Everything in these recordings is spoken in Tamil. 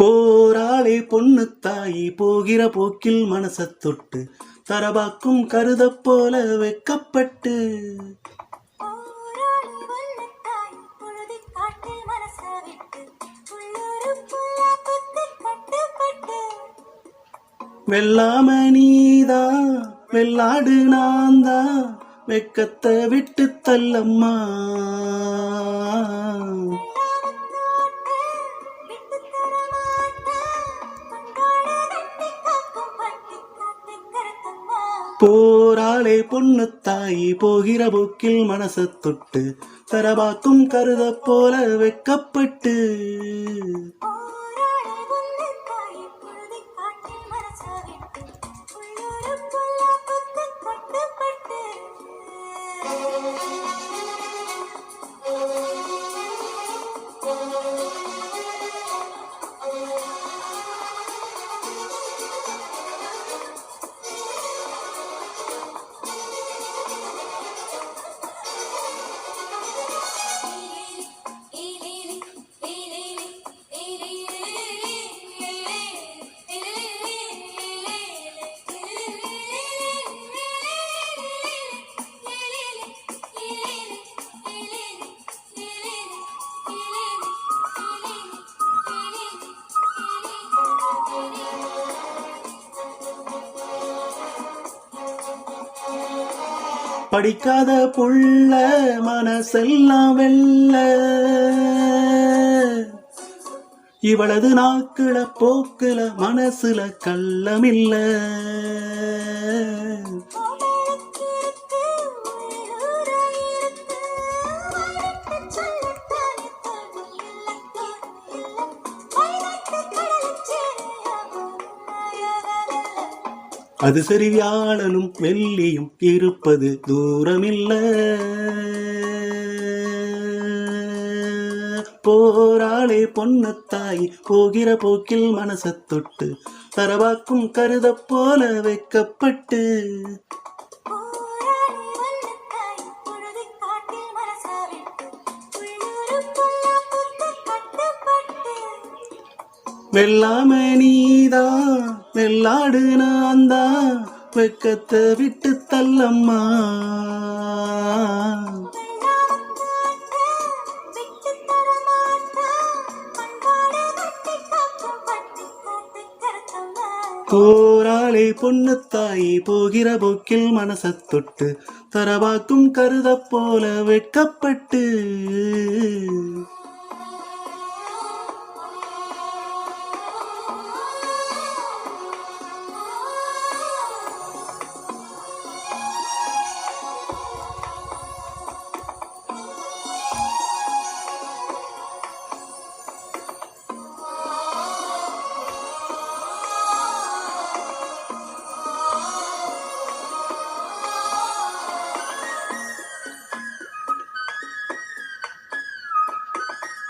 போராளே பொண்ணு தாயி போகிற போக்கில் மனசத் தொட்டு தரபாக்கும் கருதப் போல வெக்கப்பட்டு. மனச வெல்லாம நீதான் வெள்ளாடு நான்தான் வெக்கத்தை விட்டு தள்ளம்மா. போராளே பொண்ணு தாயி போகிற போக்கில் மனச தொட்டு தரபாக்கும் கருத போல வெக்கப்பட்டு. போராளே பொண்ணு தாயி பொழுதிக் காட்டில் மனச படிக்காத புள்ள மனசெல்லாம் வெல்ல. இவளது நாக்குல போக்குல மனசுல கள்ளமில்ல அது சரி வியாழனும் வெள்ளியும் இருப்பது தூரமில்ல. போராளே பொன்னத்தாய் போகிற போக்கில் மனசத் தொட்டு தரவாக்கும் கருதப் போல வைக்கப்பட்டு. மனச வெல்லாம நீதான். வெள்ளாடு நான் தான் வெக்கத்தை விட்டு தள்ளம்மா. விட்டு பொண்ணு தாயி போகிற போக்கில் மனசை தொட்டு தரவாக்கும் கருத போல வெட்கப்பட்டு.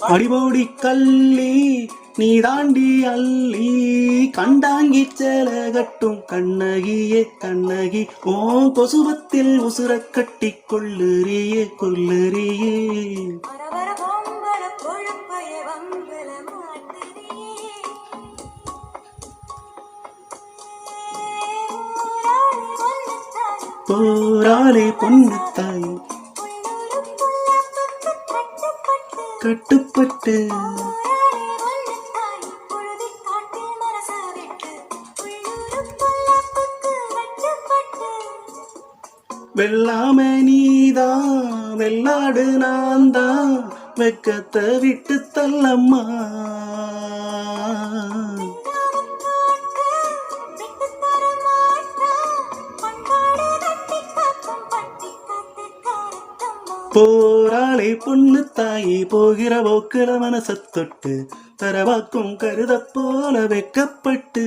அடிபோடி கள்ளி நீ தாண்டி அள்ளி. கண்டாங்கி கட்டும் கண்ணகியே கண்ணகி. ஓ கொசுவத்தில் உசுர கட்டி கொள்ளுறியே கொள்ளுறியே. வர வர கட்டுப்பட்டு. வெள்ளாம நீதான் வெள்ளாடு நான் தான் வெக்கத்தை விட்டு தள்ளம்மா. போராளே பொண்ணு தாயி போகிற போக்கில மனசத் தொட்டு தரவாக்கும் கருத போல வெக்கப்பட்டு.